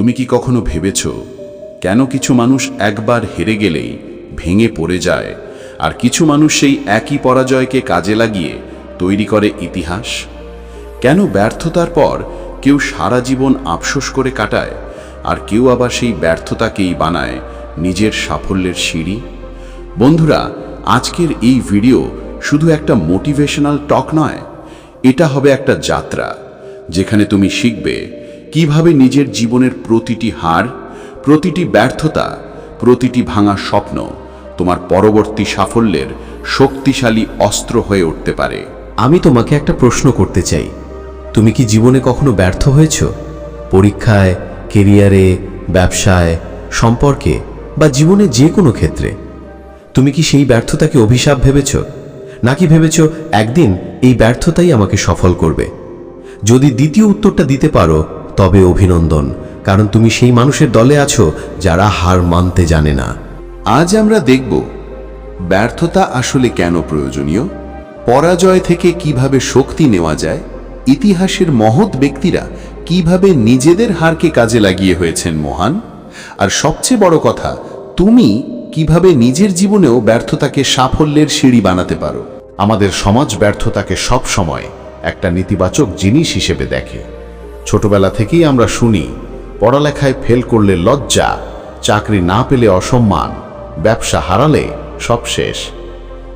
তুমি কি কখনো ভেবেছ, কেন কিছু মানুষ একবার হেরে গেলেই ভেঙে পড়ে যায়, আর কিছু মানুষ সেই একই পরাজয়কে কাজে লাগিয়ে তৈরি করে ইতিহাস? কেন ব্যর্থতার পর কেউ সারা জীবন আফসোস করে কাটায়, আর কেউ আবার সেই ব্যর্থতাকেই বানায় নিজের সাফল্যের সিঁড়ি? বন্ধুরা, আজকের এই ভিডিও শুধু একটা মোটিভেশনাল টক নয়, এটা হবে একটা যাত্রা, যেখানে তুমি শিখবে কীভাবে নিজের জীবনের প্রতিটি হার, প্রতিটি ব্যর্থতা, প্রতিটি ভাঙা স্বপ্ন তোমার পরবর্তী সাফল্যের শক্তিশালী অস্ত্র হয়ে উঠতে পারে? আমি তোমাকে একটা প্রশ্ন করতে চাই। তুমি কি জীবনে কখনো ব্যর্থ হয়েছ? পরীক্ষায়, কেরিয়ারে, ব্যবসায়, সম্পর্কে, বা জীবনে যে কোনো ক্ষেত্রে? তুমি কি সেই ব্যর্থতাকে অভিশাপ ভেবেছ? নাকি ভেবেছ একদিন এই ব্যর্থতাই আমাকে সফল করবে? যদি দ্বিতীয় উত্তরটা দিতে পারো তবে অভিনন্দন, কারণ তুমি সেই মানুষের দলে আছো যারা হার মানতে জানে না। আজ আমরা দেখব, ব্যর্থতা আসলে কেন প্রয়োজনীয়, পরাজয় থেকে কীভাবে শক্তি নেওয়া যায়, ইতিহাসের মহৎ ব্যক্তিরা কীভাবে নিজেদের হারকে কাজে লাগিয়ে হয়েছেন মহান, আর সবচেয়ে বড় কথা, তুমি কীভাবে নিজের জীবনেও ব্যর্থতাকে সাফল্যের সিঁড়ি বানাতে পারো। আমাদের সমাজ ব্যর্থতাকে সব সময় একটা নেতিবাচক জিনিস হিসেবে দেখে। ছোটবেলা থেকেই আমরা শুনি, পড়ালেখায় ফেল করলে লজ্জা, চাকরি না পেলে অসম্মান, ব্যবসা হারালে সব শেষ।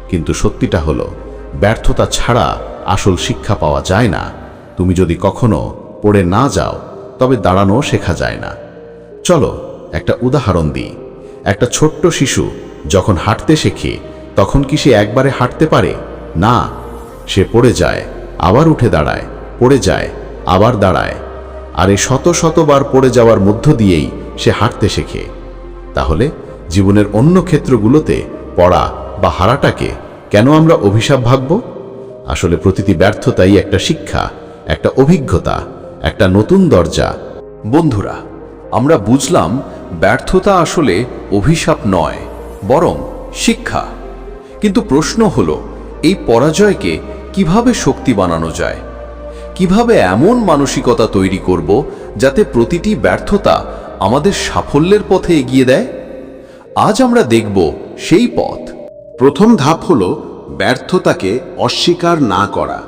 কিন্তু সত্যিটা হলো, ব্যর্থতা ছাড়া আসল শিক্ষা পাওয়া যায় না। তুমি যদি কখনো পড়ে না যাও, তবে দাঁড়ানো শেখা যায় না। চলো, একটা উদাহরণ দিই। একটা ছোট্ট শিশু যখন হাঁটতে শেখে, তখন কি সে একবারে হাঁটতে পারে? না, সে পড়ে যায়, আবার উঠে দাঁড়ায়, পড়ে যায় আবার দাঁড়ায়, আর এই শত শতবার পড়ে যাওয়ার মধ্য দিয়েই সে হাঁটতে শেখে। তাহলে জীবনের অন্য ক্ষেত্রগুলোতে পড়া বা হারাটাকে কেন আমরা অভিশাপ ভাবব? আসলে প্রতিটি ব্যর্থতাই একটা শিক্ষা, একটা অভিজ্ঞতা, একটা নতুন দরজা। বন্ধুরা, আমরা বুঝলাম ব্যর্থতা আসলে অভিশাপ নয়, বরং শিক্ষা। কিন্তু প্রশ্ন হলো, এই পরাজয়কে কীভাবে শক্তি বানানো যায়? কীভাবে এমন মানসিকতা তৈরি করব যাতে প্রতিটি ব্যর্থতা আমাদের সাফল্যের পথে এগিয়ে দেয়? আজ আমরা দেখব সেই পথ। প্রথম ধাপ হলো ব্যর্থতাকে অস্বীকার না করা।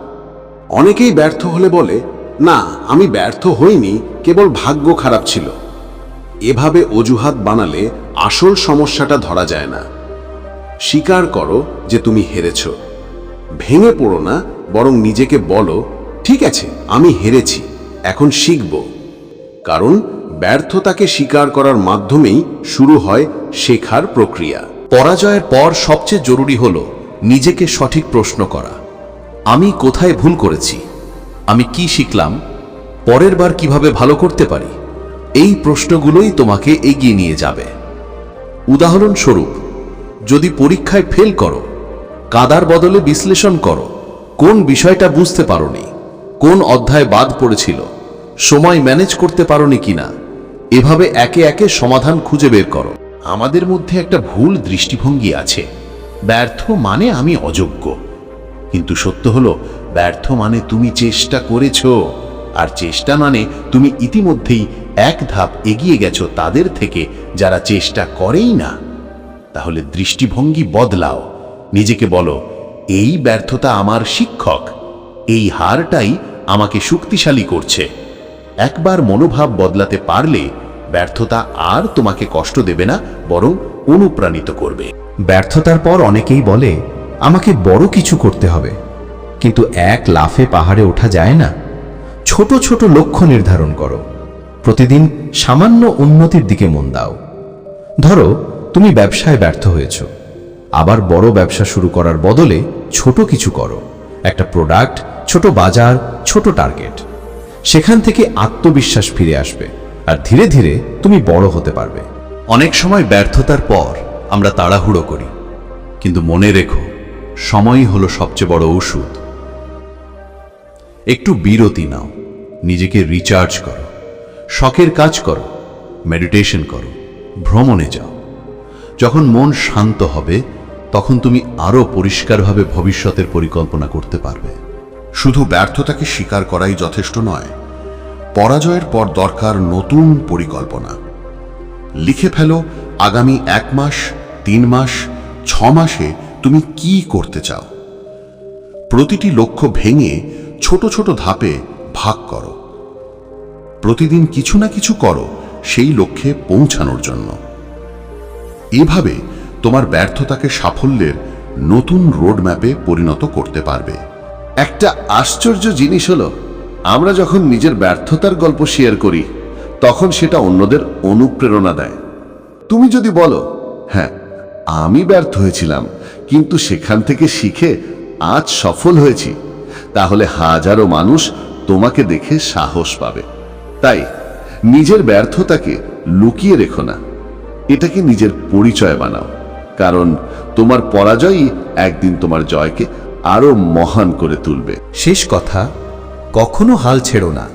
অনেকেই ব্যর্থ হলে বলে, না, আমি ব্যর্থ হইনি, কেবল ভাগ্য খারাপ ছিল। এভাবে অজুহাত বানালে আসল সমস্যাটা ধরা যায় না। স্বীকার করো যে তুমি হেরেছ। ভেঙে পড়ো না, বরং নিজেকে বলো ঠিক আছে, আমি হেরেছি, এখন শিখব। কারণ ব্যর্থতাকে স্বীকার করার মাধ্যমেই শুরু হয় শেখার প্রক্রিয়া। পরাজয়ের পর সবচেয়ে জরুরি হল নিজেকে সঠিক প্রশ্ন করা। আমি কোথায় ভুল করেছি? আমি কি শিখলাম? পরের বার কীভাবে ভালো করতে পারি? এই প্রশ্নগুলোই তোমাকে এগিয়ে নিয়ে যাবে। উদাহরণস্বরূপ, যদি পরীক্ষায় ফেল করো, কাদার বদলে বিশ্লেষণ করো, কোন বিষয়টা বুঝতে পারোনি? কোন অধ্যায় বাদ পড়েছিল? সময় ম্যানেজ করতে পারোনি কিনা? এভাবে একে একে সমাধান খুঁজে বের করো। আমাদের মধ্যে একটা ভুল দৃষ্টিভঙ্গি আছে। ব্যর্থ মানে আমি অযোগ্য। কিন্তু সত্য হলো, ব্যর্থ মানে তুমি চেষ্টা করেছ, আর চেষ্টা মানে তুমি ইতিমধ্যেই এক ধাপ এগিয়ে গেছো তাদের থেকে যারা চেষ্টা করেই না। তাহলে দৃষ্টিভঙ্গি বদলাও। নিজেকে বলো, এই ব্যর্থতা আমার শিক্ষক। এই হারটাই আমাকে শক্তিশালী করছে। একবার মনোভাব বদলাতে পারলে ব্যর্থতা আর তোমাকে কষ্ট দেবে না, বরং অনুপ্রাণিত করবে। ব্যর্থতার পর অনেকেই বলে, আমাকে বড় কিছু করতে হবে। কিন্তু এক লাফে পাহাড়ে ওঠা যায় না। ছোট ছোট লক্ষ্য নির্ধারণ করো। প্রতিদিন সামান্য উন্নতির দিকে মন দাও। ধরো, তুমি ব্যবসায় ব্যর্থ হয়েছ। আবার বড় ব্যবসা শুরু করার বদলে ছোট কিছু করো। একটা প্রোডাক্ট ছোট বাজার, ছোট টার্গেট। সেখান থেকে আত্মবিশ্বাস ফিরে আসবে আর ধীরে ধীরে তুমি বড় হতে পারবে। অনেক সময় ব্যর্থতার পর আমরা তাড়াহুড়ো করি, কিন্তু মনে রেখো, সময়ই হলো সবচেয়ে বড় ওষুধ। একটু বিরতি নাও, নিজেকে রিচার্জ করো, শখের কাজ করো মেডিটেশন করো, ভ্রমণে যাও। যখন মন শান্ত হবে, তখন তুমি আরও পরিষ্কারভাবে ভবিষ্যতের পরিকল্পনা করতে পারবে। শুধু ব্যর্থতাকে স্বীকার করাই যথেষ্ট নয়, পরাজয়ের পর দরকার নতুন পরিকল্পনা। লিখে ফেলো, আগামী এক মাস, তিন মাস, ছ মাসে তুমি কি করতে চাও? প্রতিটি লক্ষ্য ভেঙে ছোট ছোট ধাপে ভাগ করো। প্রতিদিন কিছু না কিছু করো সেই লক্ষ্যে পৌঁছানোর জন্য। এভাবে তোমার ব্যর্থতাকে সাফল্যের নতুন রোডম্যাপে পরিণত করতে পারবে। একটা আশ্চর্য জিনিস হলো, আমরা যখন নিজের ব্যর্থতার গল্প শেয়ার করি, তখন সেটা অন্যদের অনুপ্রেরণা দেয়। তুমি যদি বলো হ্যাঁ আমি ব্যর্থ হয়েছিলাম, কিন্তু সেখান থেকে শিখে আজ সফল হয়েছি, তাহলে হাজারো মানুষ তোমাকে দেখে সাহস পাবে। তাই, নিজের ব্যর্থতাকে লুকিয়ে রেখো না। এটাকে নিজের পরিচয় বানাও, কারণ তোমার পরাজয়ই একদিন তোমার জয়কে আরও মহান করে তুলবে। শেষ কথা, কখনো হাল ছেড়ো না।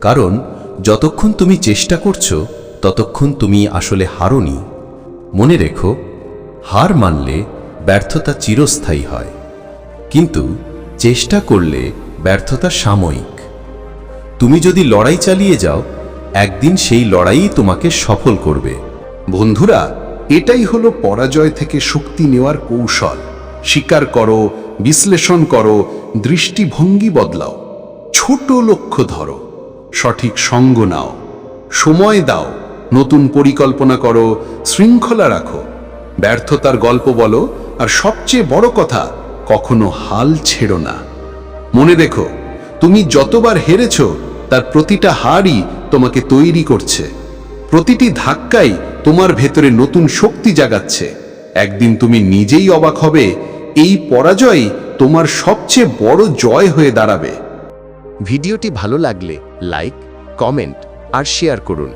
কারণ, যতক্ষণ তুমি চেষ্টা করছ, ততক্ষণ তুমি আসলে হারোনি। মনে রেখো, হার মানলে ব্যর্থতা চিরস্থায়ী হয়। কিন্তু, চেষ্টা করলে ব্যর্থতা সাময়িক। তুমি যদি লড়াই চালিয়ে যাও, একদিন সেই লড়াইই তোমাকে সফল করবে। বন্ধুরা, এটাই হলো পরাজয় থেকে শক্তি নেওয়ার কৌশল। স্বীকার করো বিশ্লেষণ করো, দৃষ্টিভঙ্গি বদলাও। ছোট লক্ষ্য ধরো, সঠিক সঙ্গ নাও। সময় দাও, নতুন পরিকল্পনা করো, শৃঙ্খলা রাখো। ব্যর্থতার গল্প বলো, আর সবচেয়ে বড় কথা, কখনো হাল ছেড়ো না। মনে দেখো তুমি যতবার হেরেছ, তার প্রতিটা হারই তোমাকে তৈরি করছে। প্রতিটি ধাক্কাই তোমার ভেতরে নতুন শক্তি জাগাচ্ছে। একদিন তুমি নিজেই অবাক হবে এই পরাজয় তোমার সবচেয়ে বড় জয় হয়ে দাঁড়াবে। ভিডিওটি ভালো লাগলে লাইক, কমেন্ট আর শেয়ার করুন।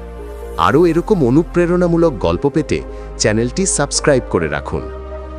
আরও এরকম অনুপ্রেরণামূলক গল্প পেতে চ্যানেলটি সাবস্ক্রাইব করে রাখুন।